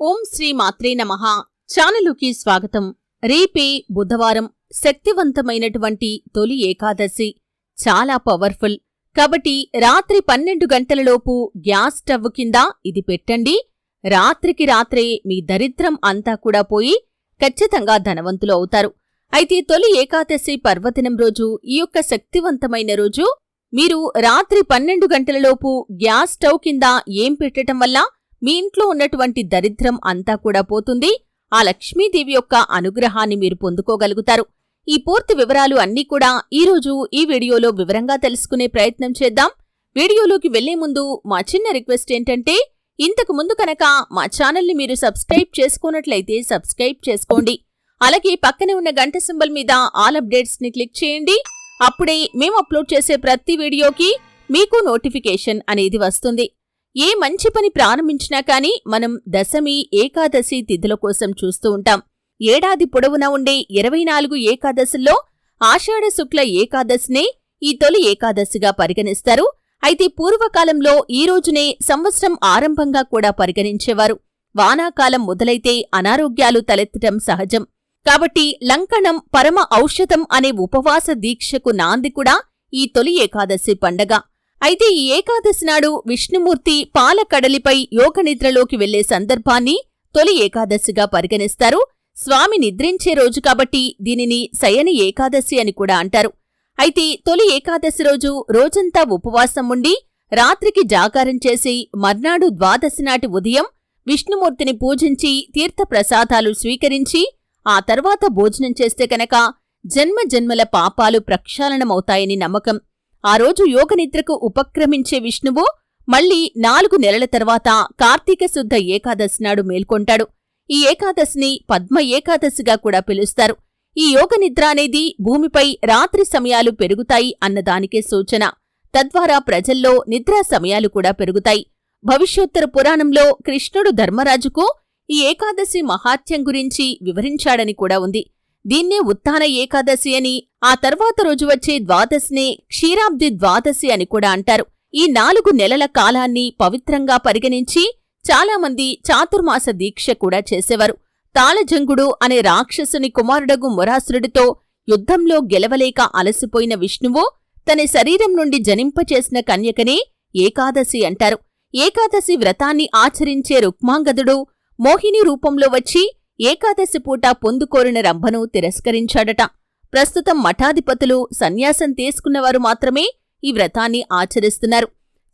ఓం శ్రీ మాత్రే నమ. ఛానలుకి స్వాగతం. రేపే బుధవారం శక్తివంతమైనటువంటి తొలి ఏకాదశి. చాలా పవర్ఫుల్. కాబట్టి రాత్రి పన్నెండు గంటలలోపు గ్యాస్ స్టవ్ కింద ఇది పెట్టండి. రాత్రికి రాత్రే మీ దరిద్రం అంతా కూడా పోయి ఖచ్చితంగా ధనవంతులు అవుతారు. అయితే తొలి ఏకాదశి పర్వదినం రోజు ఈ యొక్క శక్తివంతమైన రోజు మీరు రాత్రి పన్నెండు గంటలలోపు గ్యాస్ స్టవ్ కింద ఏం పెట్టటం వల్ల మీ ఇంట్లో ఉన్నటువంటి దరిద్రం అంతా కూడా పోతుంది. ఆ లక్ష్మీదేవి యొక్క అనుగ్రహాన్ని మీరు పొందుకోగలుగుతారు. ఈ పూర్తి వివరాలు అన్నీ కూడా ఈరోజు ఈ వీడియోలో వివరంగా తెలుసుకునే ప్రయత్నం చేద్దాం. వీడియోలోకి వెళ్ళే ముందు మా చిన్న రిక్వెస్ట్ ఏంటంటే ఇంతకు ముందు కనుక మా ఛానల్ని మీరు సబ్స్క్రైబ్ చేసుకున్నట్లయితే సబ్స్క్రైబ్ చేసుకోండి. అలాగే పక్కనే ఉన్న గంట సింబల్ మీద ఆల్ అప్డేట్స్ని క్లిక్ చేయండి. అప్పుడే మేము అప్లోడ్ చేసే ప్రతి వీడియోకి మీకు నోటిఫికేషన్ అనేది వస్తుంది. ఏ మంచి పని ప్రారంభించినా కానీ మనం దశమి ఏకాదశి తిథుల కోసం చూస్తూ ఉంటాం. ఏడాది పొడవునా ఉండే ఇరవై నాలుగు ఏకాదశుల్లో ఆషాఢ శుక్ల ఏకాదశినే ఈ తొలి ఏకాదశిగా పరిగణిస్తారు. అయితే పూర్వకాలంలో ఈ రోజునే సంవత్సరం ఆరంభంగా కూడా పరిగణించేవారు. వానాకాలం మొదలైతే అనారోగ్యాలు తలెత్తటం సహజం. కాబట్టి లంకణం పరమ ఔషధం అనే ఉపవాస దీక్షకు నాంది కూడా ఈ తొలి ఏకాదశి పండగ. అయితే ఈ ఏకాదశి నాడు విష్ణుమూర్తి పాలకడలిపై యోగనిద్రలోకి వెళ్ళే సందర్భాన్ని తొలి ఏకాదశిగా పరిగణిస్తారు. స్వామి నిద్రించే రోజు కాబట్టి దీనిని శయని ఏకాదశి అని కూడా అంటారు. అయితే తొలి ఏకాదశి రోజు రోజంతా ఉపవాసం ఉండి రాత్రికి జాగారం చేసి మర్నాడు ద్వాదశి నాటి ఉదయం విష్ణుమూర్తిని పూజించి తీర్థప్రసాదాలు స్వీకరించి ఆ తర్వాత భోజనం చేస్తే కనుక జన్మ జన్మల పాపాలు ప్రక్షాళనమవుతాయని నమ్మకం. ఆ రోజు యోగనిద్రకు ఉపక్రమించే విష్ణువు మళ్ళీ నాలుగు నెలల తర్వాత కార్తీక శుద్ధ ఏకాదశి నాడు మేల్కొంటాడు. ఈ ఏకాదశిని పద్మ ఏకాదశిగా కూడా పిలుస్తారు. ఈ యోగనిద్ర అనేది భూమిపై రాత్రి సమయాలు పెరుగుతాయి అన్నదానికే సూచన. తద్వారా ప్రజల్లో నిద్రా సమయాలు కూడా పెరుగుతాయి. భవిష్యోత్తర పురాణంలో కృష్ణుడు ధర్మరాజుకు ఈ ఏకాదశి మహాత్యం గురించి వివరించాడని కూడా ఉంది. దీన్నే ఉత్థాన ఏకాదశి అని ఆ తర్వాత రోజు వచ్చే ద్వాదశినే క్షీరాబ్ది ద్వాదశి అని కూడా అంటారు. ఈ నాలుగు నెలల కాలాన్ని పవిత్రంగా పరిగణించి చాలామంది చాతుర్మాస దీక్ష కూడా చేసేవారు. తాళజంగుడు అనే రాక్షసుని కుమారుడగు మురాసురుడితో యుద్ధంలో గెలవలేక అలసిపోయిన విష్ణువు తన శరీరం నుండి జనింపచేసిన కన్యకనే ఏకాదశి అంటారు. ఏకాదశి వ్రతాన్ని ఆచరించే రుక్మాంగదుడు మోహిని రూపంలో వచ్చి ఏకాదశి పూట పొందుకోరిన రంభను తిరస్కరించాడట. ప్రస్తుతం మఠాధిపతులు సన్యాసం తీసుకున్నవారు మాత్రమే ఈ వ్రతాన్ని ఆచరిస్తున్నారు.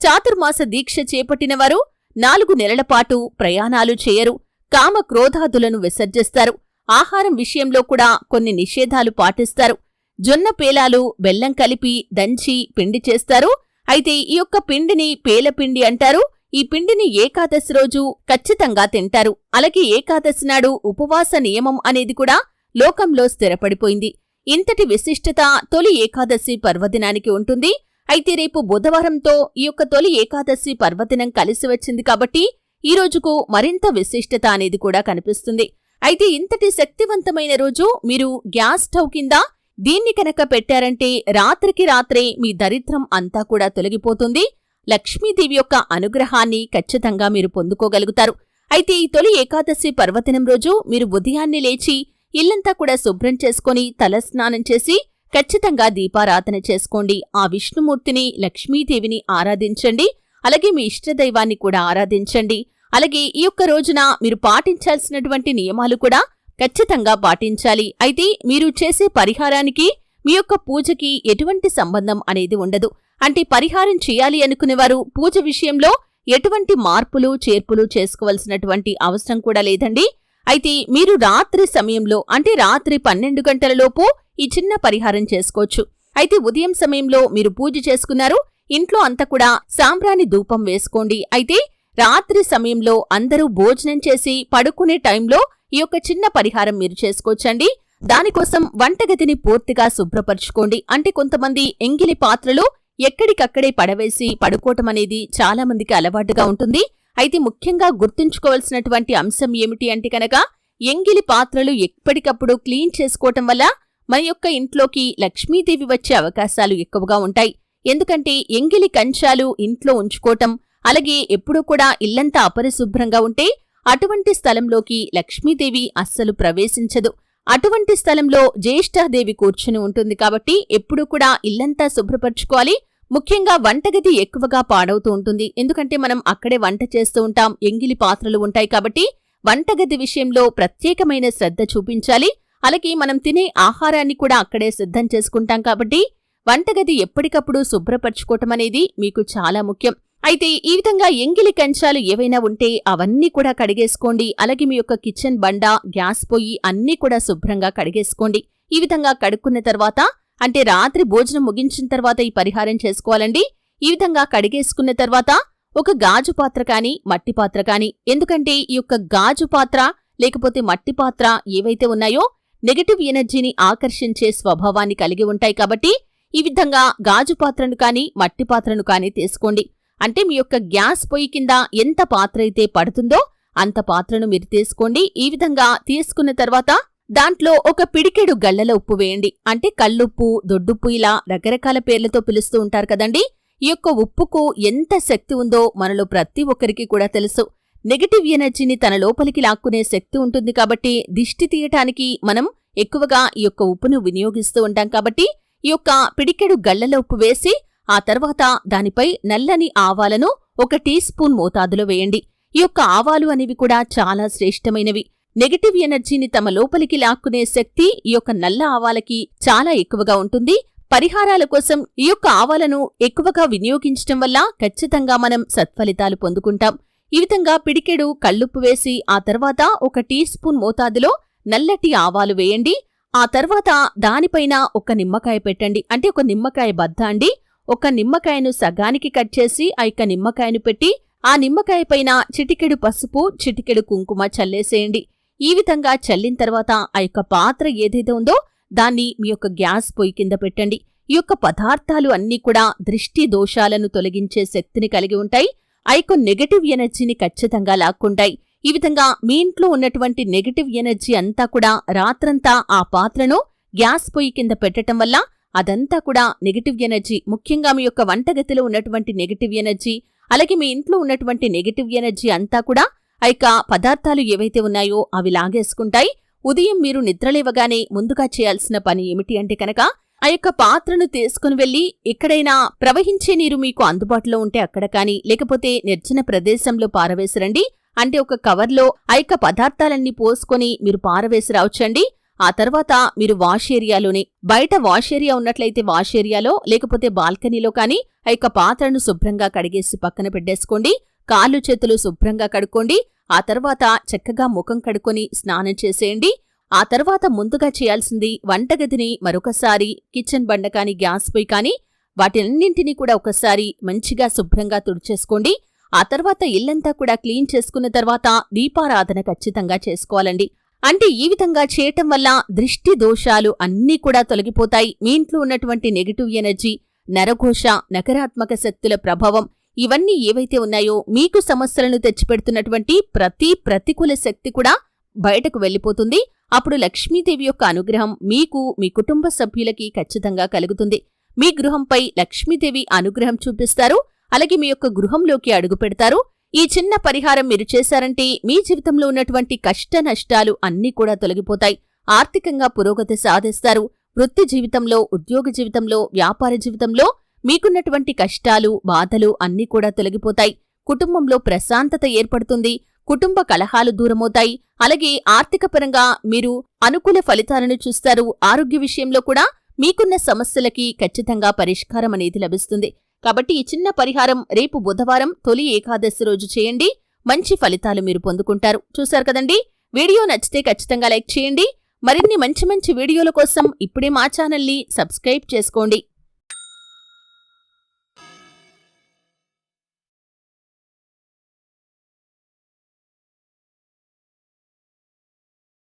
చాతుర్మాస దీక్ష చేపట్టినవారు నాలుగు నెలలపాటు ప్రయాణాలు చేయరు. కామ క్రోధాదులను విసర్జిస్తారు. ఆహారం విషయంలో కూడా కొన్ని నిషేధాలు పాటిస్తారు. జొన్న పేలాలు బెల్లం కలిపి దంచి పిండి చేస్తారు. అయితే ఈ యొక్క పిండిని పేలపిండి అంటారు. ఈ పిండిని ఏకాదశి రోజు ఖచ్చితంగా తింటారు. అలాగే ఏకాదశి నాడు ఉపవాస నియమం అనేది కూడా లోకంలో స్థిరపడిపోయింది. ఇంతటి విశిష్టత తొలి ఏకాదశి పర్వదినానికి ఉంటుంది. అయితే రేపు బుధవారంతో ఈ యొక్క తొలి ఏకాదశి పర్వదినం కలిసి వచ్చింది కాబట్టి ఈ రోజుకు మరింత విశిష్టత అనేది కూడా కనిపిస్తుంది. అయితే ఇంతటి శక్తివంతమైన రోజు మీరు గ్యాస్ స్టవ్ కింద దీన్ని కనుక పెట్టారంటే రాత్రికి రాత్రే మీ దరిద్రం అంతా కూడా తొలగిపోతుంది. లక్ష్మీదేవి యొక్క అనుగ్రహాన్ని ఖచ్చితంగా మీరు పొందుకోగలుగుతారు. అయితే ఈ తొలి ఏకాదశి పర్వదినం రోజు మీరు ఉదయాన్నే లేచి ఇల్లంతా కూడా శుభ్రం చేసుకుని తలస్నానం చేసి ఖచ్చితంగా దీపారాధన చేసుకోండి. ఆ విష్ణుమూర్తిని లక్ష్మీదేవిని ఆరాధించండి. అలాగే మీ ఇష్టదైవాన్ని కూడా ఆరాధించండి. అలాగే ఈ యొక్క రోజున మీరు పాటించాల్సినటువంటి నియమాలు కూడా ఖచ్చితంగా పాటించాలి. అయితే మీరు చేసే పరిహారానికి మీ యొక్క పూజకి ఎటువంటి సంబంధం అనేది ఉండదు. అంటే పరిహారం చేయాలి అనుకునేవారు. పూజ విషయంలో ఎటువంటి మార్పులు చేర్పులు చేసుకోవలసినటువంటి అవసరం కూడా లేదండి. అయితే మీరు రాత్రి సమయంలో అంటే రాత్రి పన్నెండు గంటలలోపు ఈ చిన్న పరిహారం చేసుకోవచ్చు. అయితే ఉదయం సమయంలో మీరు పూజ చేసుకున్నారు. ఇంట్లో అంతా కూడా సాంబ్రాణి ధూపం వేసుకోండి. అయితే రాత్రి సమయంలో అందరూ భోజనం చేసి పడుకునే టైంలో ఈ యొక్క చిన్న పరిహారం మీరు చేసుకోవచ్చండి. దానికోసం వంటగదిని పూర్తిగా శుభ్రపరచుకోండి. అంటే కొంతమంది ఎంగిలి పాత్రలు ఎక్కడికక్కడే పడవేసి పడుకోవటం అనేది చాలామందికి అలవాటుగా ఉంటుంది. అయితే ముఖ్యంగా గుర్తుంచుకోవాల్సినటువంటి అంశం ఏమిటి అంటే కనుక ఎంగిలి పాత్రలు ఎప్పటికప్పుడు క్లీన్ చేసుకోవటం వల్ల మన యొక్క ఇంట్లోకి లక్ష్మీదేవి వచ్చే అవకాశాలు ఎక్కువగా ఉంటాయి. ఎందుకంటే ఎంగిలి కంచాలు ఇంట్లో ఉంచుకోవటం అలాగే ఎప్పుడూ కూడా ఇల్లంతా అపరిశుభ్రంగా ఉంటే అటువంటి స్థలంలోకి లక్ష్మీదేవి అస్సలు ప్రవేశించదు. అటువంటి స్థలంలో జ్యేష్ఠాదేవి కూర్చుని ఉంటుంది కాబట్టి ఎప్పుడూ కూడా ఇల్లంతా శుభ్రపరచుకోవాలి. ముఖ్యంగా వంటగది ఎక్కువగా పాడవుతూ ఉంటుంది. ఎందుకంటే మనం అక్కడే వంట చేస్తూ ఉంటాం ఎంగిలి పాత్రలు ఉంటాయి కాబట్టి వంటగది విషయంలో ప్రత్యేకమైన శ్రద్ధ చూపించాలి. అలాగే మనం తినే ఆహారాన్ని కూడా అక్కడే సిద్ధం చేసుకుంటాం కాబట్టి వంటగది ఎప్పటికప్పుడు శుభ్రపరచుకోవటం అనేది మీకు చాలా ముఖ్యం. అయితే ఈ విధంగా ఎంగిలి కంచాలు ఏవైనా ఉంటే అవన్నీ కూడా కడిగేసుకోండి. అలాగే మీ యొక్క కిచెన్ బండ గ్యాస్ పొయ్యి అన్నీ కూడా శుభ్రంగా కడిగేసుకోండి. ఈ విధంగా కడుక్కున్న తర్వాత అంటే రాత్రి భోజనం ముగించిన తర్వాత ఈ పరిహారం చేసుకోవాలండి. ఈ విధంగా కడిగేసుకున్న తర్వాత ఒక గాజు పాత్ర కానీ మట్టి పాత్ర కానీ ఎందుకంటే ఈ యొక్క గాజు పాత్ర లేకపోతే మట్టి పాత్ర ఏవైతే ఉన్నాయో నెగటివ్ ఎనర్జీని ఆకర్షించే స్వభావాన్ని కలిగి ఉంటాయి కాబట్టి ఈ విధంగా గాజు పాత్రను కానీ మట్టి పాత్రను కానీ తీసుకోండి. అంటే మీ యొక్క గ్యాస్ పొయ్యి కింద ఎంత పాత్ర అయితే పడుతుందో అంత పాత్రను మీరు తీసుకోండి. ఈ విధంగా తీసుకున్న తర్వాత దాంట్లో ఒక పిడికెడు గళ్ళల ఉప్పు వేయండి. అంటే కళ్ళుప్పు దొడ్డుప్పు ఇలా రకరకాల పేర్లతో పిలుస్తూ ఉంటారు కదండి. ఈ యొక్క ఉప్పుకు ఎంత శక్తి ఉందో మనలో ప్రతి ఒక్కరికి కూడా తెలుసు. నెగటివ్ ఎనర్జీని తన లోపలికి లాక్కునే శక్తి ఉంటుంది కాబట్టి దిష్టి తీయటానికి మనం ఎక్కువగా ఈ యొక్క ఉప్పును వినియోగిస్తూ ఉంటాం కాబట్టి ఈ యొక్క పిడికెడు గళ్ళల ఉప్పు వేసి ఆ తర్వాత దానిపై నల్లని ఆవాలను ఒక టీ స్పూన్ మోతాదులో వేయండి. ఈ యొక్క ఆవాలు అనేవి కూడా చాలా శ్రేష్టమైనవి. నెగటివ్ ఎనర్జీని తమ లోపలికి లాక్కునే శక్తి ఈ యొక్క నల్ల ఆవాలకి చాలా ఎక్కువగా ఉంటుంది. పరిహారాల కోసం ఈ యొక్క ఆవాలను ఎక్కువగా వినియోగించటం వల్ల ఖచ్చితంగా మనం సత్ఫలితాలు పొందుకుంటాం. ఈ విధంగా పిడికెడు కళ్ళుప్పు వేసి ఆ తర్వాత ఒక టీ స్పూన్ మోతాదులో నల్లటి ఆవాలు వేయండి. ఆ తర్వాత దానిపైన ఒక నిమ్మకాయ పెట్టండి. అంటే ఒక నిమ్మకాయ బద్ద అండి. ఒక నిమ్మకాయను సగానికి కట్ చేసి ఆ యొక్క నిమ్మకాయను పెట్టి ఆ నిమ్మకాయ పైన చిటికెడు పసుపు చిటికెడు కుంకుమ చల్లేసేయండి. ఈ విధంగా చల్లిన తర్వాత ఆ యొక్క పాత్ర ఏదైతే ఉందో దాన్ని మీ యొక్క గ్యాస్ పొయ్యి కింద పెట్టండి. ఈ యొక్క పదార్థాలు అన్నీ కూడా దృష్టి దోషాలను తొలగించే శక్తిని కలిగి ఉంటాయి. ఆ యొక్క నెగటివ్ ఎనర్జీని ఖచ్చితంగా లాక్కుంటాయి. ఈ విధంగా మీ ఇంట్లో ఉన్నటువంటి నెగటివ్ ఎనర్జీ అంతా కూడా రాత్రంతా ఆ పాత్రను గ్యాస్ పొయ్యి కింద పెట్టటం వల్ల అదంతా కూడా నెగటివ్ ఎనర్జీ ముఖ్యంగా మీ యొక్క వంటగతిలో ఉన్నటువంటి నెగిటివ్ ఎనర్జీ అలాగే మీ ఇంట్లో ఉన్నటువంటి నెగటివ్ ఎనర్జీ అంతా కూడా ఆ యొక్క పదార్థాలు ఏవైతే ఉన్నాయో అవి లాగేసుకుంటాయి. ఉదయం మీరు నిద్రలేవగానే ముందుగా చేయాల్సిన పని ఏమిటి అంటే కనుక ఆ యొక్క పాత్రను తీసుకుని వెళ్ళి ఎక్కడైనా ప్రవహించే నీరు మీకు అందుబాటులో ఉంటే అక్కడ కానీ లేకపోతే నిర్జన ప్రదేశంలో పారవేసిరండి అంటే ఒక కవర్లో ఆ యొక్క పదార్థాలన్నీ పోసుకొని మీరు పారవేసి రావచ్చండి. ఆ తర్వాత మీరు వాష్ ఏరియాలోనే బయట వాష్ ఏరియా ఉన్నట్లయితే వాష్ ఏరియాలో లేకపోతే బాల్కనీలో కానీ ఆ యొక్క పాత్రను శుభ్రంగా కడిగేసి పక్కన పెట్టేసుకోండి. కాళ్ళు చేతులు శుభ్రంగా కడుక్కోండి. ఆ తర్వాత చక్కగా ముఖం కడుక్కొని స్నానం చేసేయండి. ఆ తర్వాత ముందుగా చేయాల్సింది వంటగదిని మరొకసారి కిచెన్ బండ కానీ గ్యాస్ పొయ్యి కానీ వాటినన్నింటినీ కూడా ఒకసారి మంచిగా శుభ్రంగా తుడిచేసుకోండి. ఆ తర్వాత ఇల్లంతా కూడా క్లీన్ చేసుకున్న తర్వాత దీపారాధన ఖచ్చితంగా చేసుకోవాలండి. అంటే ఈ విధంగా చేయటం వల్ల దృష్టి దోషాలు అన్నీ కూడా తొలగిపోతాయి. మీ ఇంట్లో ఉన్నటువంటి నెగటివ్ ఎనర్జీ నరఘోష నకారాత్మక శక్తుల ప్రభావం ఇవన్నీ ఏవైతే ఉన్నాయో మీకు సమస్యలను తెచ్చిపెడుతున్నటువంటి ప్రతి ప్రతికూల శక్తి కూడా బయటకు వెళ్ళిపోతుంది. అప్పుడు లక్ష్మీదేవి యొక్క అనుగ్రహం మీకు మీ కుటుంబ సభ్యులకి ఖచ్చితంగా కలుగుతుంది. మీ గృహంపై లక్ష్మీదేవి అనుగ్రహం చూపిస్తారు. అలాగే మీ యొక్క గృహంలోకి అడుగు పెడతారు. ఈ చిన్న పరిహారం మీరు చేశారంటే మీ జీవితంలో ఉన్నటువంటి కష్ట నష్టాలు అన్నీ కూడా తొలగిపోతాయి. ఆర్థికంగా పురోగతి సాధిస్తారు. వృత్తి జీవితంలో ఉద్యోగ జీవితంలో వ్యాపార జీవితంలో మీకున్నటువంటి కష్టాలు బాధలు అన్నీ కూడా తొలగిపోతాయి. కుటుంబంలో ప్రశాంతత ఏర్పడుతుంది. కుటుంబ కలహాలు దూరమవుతాయి. అలాగే ఆర్థికపరంగా మీరు అనుకూల ఫలితాలను చూస్తారు. ఆరోగ్య విషయంలో కూడా మీకున్న సమస్యలకి ఖచ్చితంగా పరిష్కారం అనేది లభిస్తుంది. కాబట్టి ఈ చిన్న పరిహారం రేపు బుధవారం తొలి ఏకాదశి రోజు చేయండి. మంచి ఫలితాలు మీరు పొందుకుంటారు. చూశారు కదండి? వీడియో నచ్చితే ఖచ్చితంగా లైక్ చేయండి. మరిన్ని మంచి మంచి వీడియోల కోసం ఇప్పుడే మా ఛానల్ని సబ్స్క్రైబ్ చేసుకోండి.